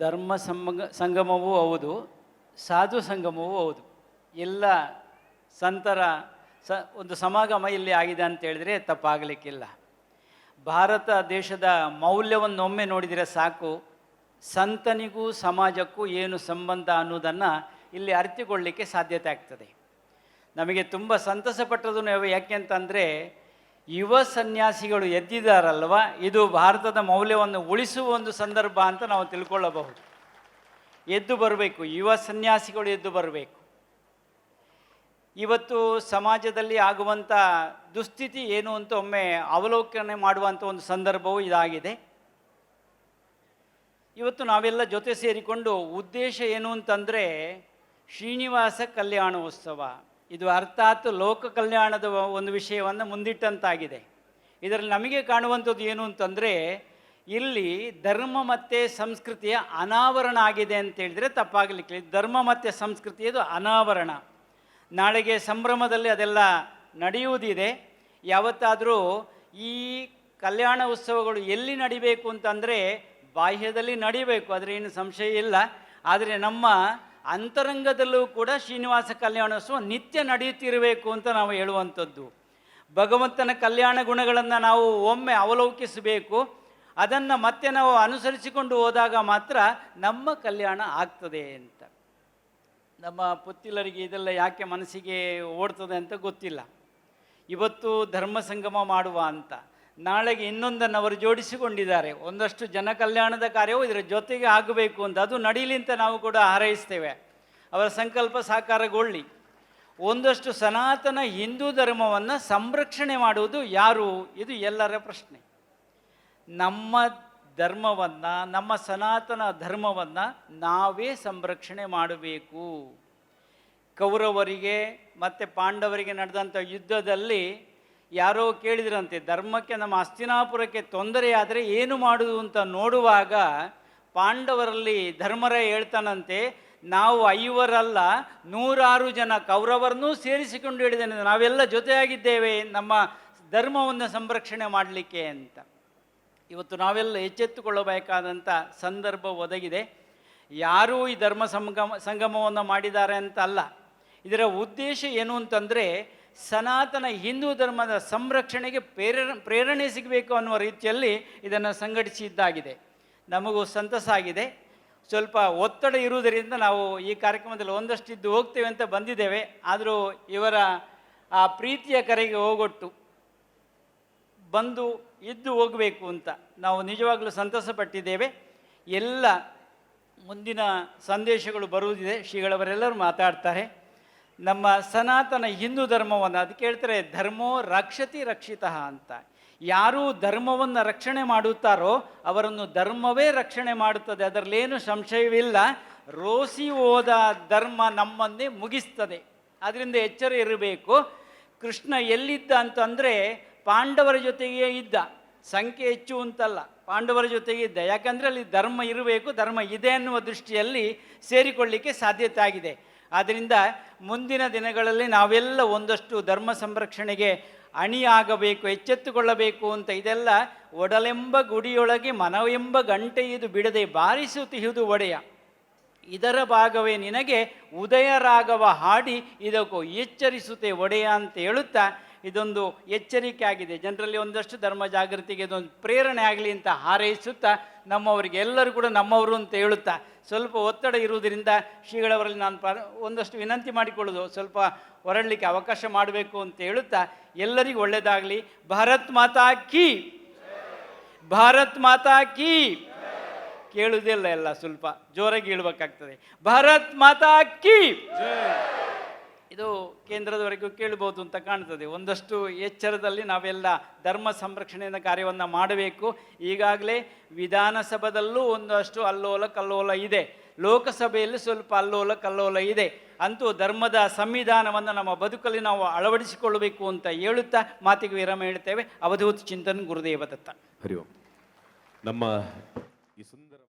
ಧರ್ಮ ಸಂಗ ಸಂಗಮವೂ ಹೌದು, ಸಾಧು ಸಂಗಮವೂ ಹೌದು. ಎಲ್ಲ ಸಂತರ ಸ ಒಂದು ಸಮಾಗಮ ಇಲ್ಲಿ ಆಗಿದೆ ಅಂತ ಹೇಳಿದ್ರೆ ತಪ್ಪಾಗಲಿಕ್ಕಿಲ್ಲ. ಭಾರತ ದೇಶದ ಮೌಲ್ಯವನ್ನು ಒಮ್ಮೆ ನೋಡಿದರೆ ಸಾಕು, ಸಂತನಿಗೂ ಸಮಾಜಕ್ಕೂ ಏನು ಸಂಬಂಧ ಅನ್ನೋದನ್ನು ಇಲ್ಲಿ ಅರಿತುಕೊಳ್ಳಿಕ್ಕೆ ಸಾಧ್ಯತೆ ಆಗ್ತದೆ. ನಮಗೆ ತುಂಬ ಸಂತಸ ಯಾಕೆ ಅಂತಂದರೆ ಯುವ ಸನ್ಯಾಸಿಗಳು ಎದ್ದಿದ್ದಾರಲ್ವ? ಇದು ಭಾರತದ ಮೌಲ್ಯವನ್ನು ಉಳಿಸುವ ಒಂದು ಸಂದರ್ಭ ಅಂತ ನಾವು ತಿಳ್ಕೊಳ್ಳಬಹುದು. ಎದ್ದು ಬರಬೇಕು, ಯುವ ಸನ್ಯಾಸಿಗಳು ಎದ್ದು ಬರಬೇಕು. ಇವತ್ತು ಸಮಾಜದಲ್ಲಿ ಆಗುವಂಥ ದುಸ್ಥಿತಿ ಏನು ಅಂತ ಒಮ್ಮೆ ಅವಲೋಕನೆ ಮಾಡುವಂಥ ಒಂದು ಸಂದರ್ಭವೂ ಇದಾಗಿದೆ. ಇವತ್ತು ನಾವೆಲ್ಲ ಜೊತೆ ಸೇರಿಕೊಂಡು ಉದ್ದೇಶ ಏನು ಅಂತಂದರೆ ಶ್ರೀನಿವಾಸ ಕಲ್ಯಾಣೋತ್ಸವ. ಇದು ಅರ್ಥಾತ್ ಲೋಕ ಕಲ್ಯಾಣದ ಒಂದು ವಿಷಯವನ್ನು ಮುಂದಿಟ್ಟಂತಾಗಿದೆ. ಇದರಲ್ಲಿ ನಮಗೆ ಕಾಣುವಂಥದ್ದು ಏನು ಅಂತಂದರೆ, ಇಲ್ಲಿ ಧರ್ಮ ಮತ್ತು ಸಂಸ್ಕೃತಿಯ ಅನಾವರಣ ಆಗಿದೆ ಅಂತ ಹೇಳಿದರೆ ತಪ್ಪಾಗಲಿಕ್ಕೆ ಧರ್ಮ ಮತ್ತು ಸಂಸ್ಕೃತಿಯದು ಅನಾವರಣ. ನಾಳೆಗೆ ಸಂಭ್ರಮದಲ್ಲಿ ಅದೆಲ್ಲ ನಡೆಯುವುದಿದೆ. ಯಾವತ್ತಾದರೂ ಈ ಕಲ್ಯಾಣ ಉತ್ಸವಗಳು ಎಲ್ಲಿ ನಡಿಬೇಕು ಅಂತಂದರೆ, ಬಾಹ್ಯದಲ್ಲಿ ನಡಿಬೇಕು, ಆದರೆ ಏನು ಸಂಶಯ ಇಲ್ಲ. ಆದರೆ ನಮ್ಮ ಅಂತರಂಗದಲ್ಲೂ ಕೂಡ ಶ್ರೀನಿವಾಸ ಕಲ್ಯಾಣೋತ್ಸವ ನಿತ್ಯ ನಡೆಯುತ್ತಿರಬೇಕು ಅಂತ ನಾವು ಹೇಳುವಂಥದ್ದು. ಭಗವಂತನ ಕಲ್ಯಾಣ ಗುಣಗಳನ್ನು ನಾವು ಒಮ್ಮೆ ಅವಲೋಕಿಸಬೇಕು. ಅದನ್ನು ಮತ್ತೆ ನಾವು ಅನುಸರಿಸಿಕೊಂಡು ಹೋದಾಗ ಮಾತ್ರ ನಮ್ಮ ಕಲ್ಯಾಣ ಆಗ್ತದೆ ಅಂತ. ನಮ್ಮ ಪುತ್ತಿಲರಿಗೆ ಇದೆಲ್ಲ ಯಾಕೆ ಮನಸ್ಸಿಗೆ ಓಡ್ತದೆ ಅಂತ ಗೊತ್ತಿಲ್ಲ. ಇವತ್ತು ಧರ್ಮ ಸಂಗಮ ಮಾಡುವ ಅಂತ. ನಾಳೆಗೆ ಇನ್ನೊಂದನ್ನು ಅವರು ಜೋಡಿಸಿಕೊಂಡಿದ್ದಾರೆ. ಒಂದಷ್ಟು ಜನ ಕಲ್ಯಾಣದ ಕಾರ್ಯವು ಇದರ ಜೊತೆಗೆ ಆಗಬೇಕು ಅಂತ ಅದು ನಡೀಲಿ ಅಂತ ನಾವು ಕೂಡ ಹಾರೈಸ್ತೇವೆ. ಅವರ ಸಂಕಲ್ಪ ಸಾಕಾರಗೊಳ್ಳಿ. ಒಂದಷ್ಟು ಸನಾತನ ಹಿಂದೂ ಧರ್ಮವನ್ನು ಸಂರಕ್ಷಣೆ ಮಾಡುವುದು ಯಾರು? ಇದು ಎಲ್ಲರ ಪ್ರಶ್ನೆ. ನಮ್ಮ ಧರ್ಮವನ್ನು, ನಮ್ಮ ಸನಾತನ ಧರ್ಮವನ್ನು ನಾವೇ ಸಂರಕ್ಷಣೆ ಮಾಡಬೇಕು. ಕೌರವರಿಗೆ ಮತ್ತು ಪಾಂಡವರಿಗೆ ನಡೆದಂಥ ಯುದ್ಧದಲ್ಲಿ ಯಾರೋ ಕೇಳಿದ್ರಂತೆ, ಧರ್ಮಕ್ಕೆ ನಮ್ಮ ಅಸ್ತಿನಾಪುರಕ್ಕೆ ತೊಂದರೆಯಾದರೆ ಏನು ಮಾಡುವುದು ಅಂತ ನೋಡುವಾಗ ಪಾಂಡವರಲ್ಲಿ ಧರ್ಮರ ಹೇಳ್ತಾನಂತೆ, ನಾವು ಐವರಲ್ಲ, ನೂರಾರು ಜನ ಕೌರವರನ್ನೂ ಸೇರಿಸಿಕೊಂಡು ಹೇಳಿದ್ದೇನೆ, ನಾವೆಲ್ಲ ಜೊತೆಯಾಗಿದ್ದೇವೆ, ನಮ್ಮ ಧರ್ಮವನ್ನು ಸಂರಕ್ಷಣೆ ಮಾಡಲಿಕ್ಕೆ ಅಂತ. ಇವತ್ತು ನಾವೆಲ್ಲ ಎಚ್ಚೆತ್ತುಕೊಳ್ಳಬೇಕಾದಂಥ ಸಂದರ್ಭ ಒದಗಿದೆ. ಯಾರೂ ಈ ಧರ್ಮ ಸಂಗಮ, ಸಂಗಮವನ್ನು ಮಾಡಿದ್ದಾರೆ ಅಂತ ಅಲ್ಲ. ಇದರ ಉದ್ದೇಶ ಏನು ಅಂತಂದರೆ ಸನಾತನ ಹಿಂದೂ ಧರ್ಮದ ಸಂರಕ್ಷಣೆಗೆ ಪ್ರೇರ, ಪ್ರೇರಣೆ ಸಿಗಬೇಕು ಅನ್ನುವ ರೀತಿಯಲ್ಲಿ ಇದನ್ನು ಸಂಘಟಿಸಿದ್ದಾಗಿದೆ. ನಮಗೂ ಸಂತಸ ಆಗಿದೆ. ಸ್ವಲ್ಪ ಒತ್ತಡ ಇರುವುದರಿಂದ ನಾವು ಈ ಕಾರ್ಯಕ್ರಮದಲ್ಲಿ ಒಂದಷ್ಟು ಇದ್ದು ಹೋಗ್ತೇವೆ ಅಂತ ಬಂದಿದ್ದೇವೆ. ಆದರೂ ಇವರ, ಆ ಪ್ರೀತಿಯ ಕರೆಗೆ ಹೋಗೊಟ್ಟು ಬಂದು ಇದ್ದು ಹೋಗಬೇಕು ಅಂತ ನಾವು ನಿಜವಾಗಲೂ ಸಂತಸ ಪಟ್ಟಿದ್ದೇವೆ ಎಲ್ಲ ಮುಂದಿನ ಸಂದೇಶಗಳು ಬರುವುದಿದೆ. ಶ್ರೀಗಳವರೆಲ್ಲರೂ ಮಾತಾಡ್ತಾರೆ. ನಮ್ಮ ಸನಾತನ ಹಿಂದೂ ಧರ್ಮವನ್ನು ಅದಕ್ಕೆ ಹೇಳ್ತಾರೆ ಧರ್ಮೋ ರಕ್ಷತಿ ರಕ್ಷಿತ ಅಂತ. ಯಾರು ಧರ್ಮವನ್ನು ರಕ್ಷಣೆ ಮಾಡುತ್ತಾರೋ ಅವರನ್ನು ಧರ್ಮವೇ ರಕ್ಷಣೆ ಮಾಡುತ್ತದೆ. ಅದರಲ್ಲೇನು ಸಂಶಯವಿಲ್ಲ. ರೋಸಿ ಹೋದ ಧರ್ಮ ನಮ್ಮನ್ನೇ ಮುಗಿಸ್ತದೆ. ಅದರಿಂದ ಎಚ್ಚರ ಇರಬೇಕು. ಕೃಷ್ಣ ಎಲ್ಲಿದ್ದ ಅಂತಂದರೆ ಪಾಂಡವರ ಜೊತೆಗೆ ಇದ್ದ. ಸಂಖ್ಯೆ ಹೆಚ್ಚು ಅಂತಲ್ಲ. ಪಾಂಡವರ ಜೊತೆಗೆ ಇದ್ದ. ಯಾಕಂದರೆ ಅಲ್ಲಿ ಧರ್ಮ ಇರಬೇಕು, ಧರ್ಮ ಇದೆ ಅನ್ನುವ ದೃಷ್ಟಿಯಲ್ಲಿ ಸೇರಿಕೊಳ್ಳಿಕ್ಕೆ ಸಾಧ್ಯತೆ ಆಗಿದೆ. ಆದ್ದರಿಂದ ಮುಂದಿನ ದಿನಗಳಲ್ಲಿ ನಾವೆಲ್ಲ ಒಂದಷ್ಟು ಧರ್ಮ ಸಂರಕ್ಷಣೆಗೆ ಅಣಿಯಾಗಬೇಕು, ಎಚ್ಚೆತ್ತುಕೊಳ್ಳಬೇಕು ಅಂತ ಇದೆಲ್ಲ ಒಡಲೆಂಬ ಗುಡಿಯೊಳಗೆ ಮನವೆಂಬ ಗಂಟೆ ಇದು ಬಿಡದೆ ಬಾರಿಸುತ್ತಿಹುದು ಒಡೆಯ. ಇದರ ಭಾಗವೇ ನಿನಗೆ ಉದಯ ರಾಗವ ಹಾಡಿ ಇದಕ್ಕೂ ಎಚ್ಚರಿಸುತ್ತೆ ಒಡೆಯ ಅಂತ ಹೇಳುತ್ತಾ ಇದೊಂದು ಎಚ್ಚರಿಕೆ ಆಗಿದೆ. ಜನರಲ್ಲಿ ಒಂದಷ್ಟು ಧರ್ಮ ಜಾಗೃತಿಗೆ ಇದೊಂದು ಪ್ರೇರಣೆ ಆಗಲಿ ಅಂತ ಹಾರೈಸುತ್ತಾ ನಮ್ಮವರಿಗೆ ಎಲ್ಲರೂ ಕೂಡ ನಮ್ಮವರು ಅಂತ ಹೇಳುತ್ತಾ ಸ್ವಲ್ಪ ಒತ್ತಡ ಇರುವುದರಿಂದ ಶ್ರೀಗಳವರಲ್ಲಿ ನಾನು ಪ ಒಂದಷ್ಟು ವಿನಂತಿ ಮಾಡಿಕೊಳ್ಳೋದು. ಸ್ವಲ್ಪ ಹೊರಡಲಿಕ್ಕೆ ಅವಕಾಶ ಮಾಡಬೇಕು ಅಂತ ಹೇಳುತ್ತಾ ಎಲ್ಲರಿಗೂ ಒಳ್ಳೆಯದಾಗಲಿ. ಭಾರತ್ ಮಾತಾ ಕಿ! ಭಾರತ್ ಮಾತಾ ಕಿ! ಕೇಳುವುದಿಲ್ಲ ಎಲ್ಲ ಸ್ವಲ್ಪ ಜೋರಾಗಿ ಹೇಳ್ಬೇಕಾಗ್ತದೆ. ಭಾರತ್ ಮಾತಾ ಕಿ! ಇದು ಕೇಂದ್ರದವರೆಗೂ ಕೇಳಬಹುದು ಅಂತ ಕಾಣ್ತದೆ. ಒಂದಷ್ಟು ಎಚ್ಚರದಲ್ಲಿ ನಾವೆಲ್ಲ ಧರ್ಮ ಸಂರಕ್ಷಣೆಯ ಕಾರ್ಯವನ್ನು ಮಾಡಬೇಕು. ಈಗಾಗಲೇ ವಿಧಾನಸಭೆದಲ್ಲೂ ಒಂದಷ್ಟು ಅಲ್ಲೋಲ ಕಲ್ಲೋಲ ಇದೆ. ಲೋಕಸಭೆಯಲ್ಲಿ ಸ್ವಲ್ಪ ಅಲ್ಲೋಲ ಕಲ್ಲೋಲ ಇದೆ. ಅಂತೂ ಧರ್ಮದ ಸಂವಿಧಾನವನ್ನು ನಮ್ಮ ಬದುಕಲ್ಲಿ ನಾವು ಅಳವಡಿಸಿಕೊಳ್ಳಬೇಕು ಅಂತ ಹೇಳುತ್ತಾ ಮಾತಿಗೆ ವಿರಾಮ ಹೇಳ್ತೇವೆ. ಅವಧೂತ್ ಚಿಂತನ್ ಗುರುದೇವ ದತ್ತ ಹರಿ ಓಂ. ನಮ್ಮ ಈ